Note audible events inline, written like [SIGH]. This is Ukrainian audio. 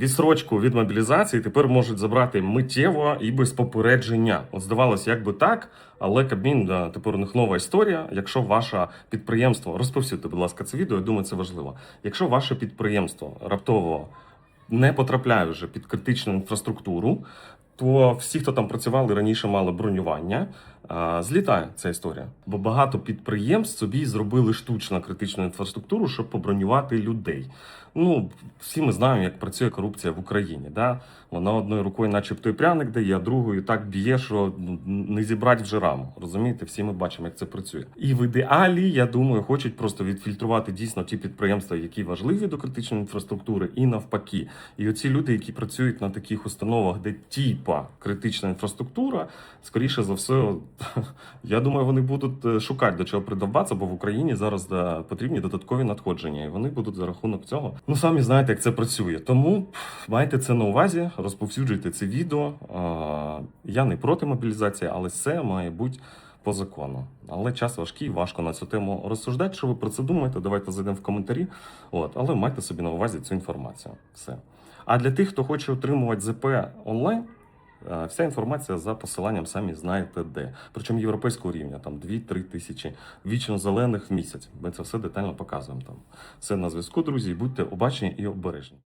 Відсрочку від мобілізації тепер можуть забрати миттєво і без попередження. От здавалось, як би так, але Кабмін тепер у них нова історія. Якщо ваше підприємство розповсюдьте, будь ласка, це відео, я думаю, це важливо. Якщо ваше підприємство раптово не потрапляє вже під критичну інфраструктуру, то всі, хто там працювали раніше, мали бронювання. Злітає ця історія, бо багато підприємств собі зробили штучно критичну інфраструктуру, щоб побронювати людей. Ну всі ми знаємо, як працює корупція в Україні. Да? Вона одною рукою, начебто, і пряник дає, а другою так б'є, що ну, не зібрати вже раму. Розумієте, всі ми бачимо, як це працює. І в ідеалі, я думаю, хочуть просто відфільтрувати дійсно ті підприємства, які важливі до критичної інфраструктури, і навпаки. І оці люди, які працюють на таких установах, де типа критична інфраструктура, скоріше за все, [LAUGHS] я думаю, вони будуть е, шукати до чого придовбатися, бо в Україні зараз потрібні додаткові надходження, і вони будуть за рахунок цього. Ну самі знаєте, як це працює. Тому майте це на увазі, розповсюджуйте це відео. Я не проти мобілізації, але це має бути. По закону, але час важкий, важко на цю тему розсуждати. Що ви про це думаєте? Давайте зайдемо в коментарі. От, але майте собі на увазі цю інформацію. Все. А для тих, хто хоче отримувати ЗП онлайн, вся інформація за посиланням самі знаєте де. Причому європейського рівня, там 2-3 тисячі вічно зелених в місяць. Ми це все детально показуємо там. Все на зв'язку, друзі. Будьте обачені і обережні.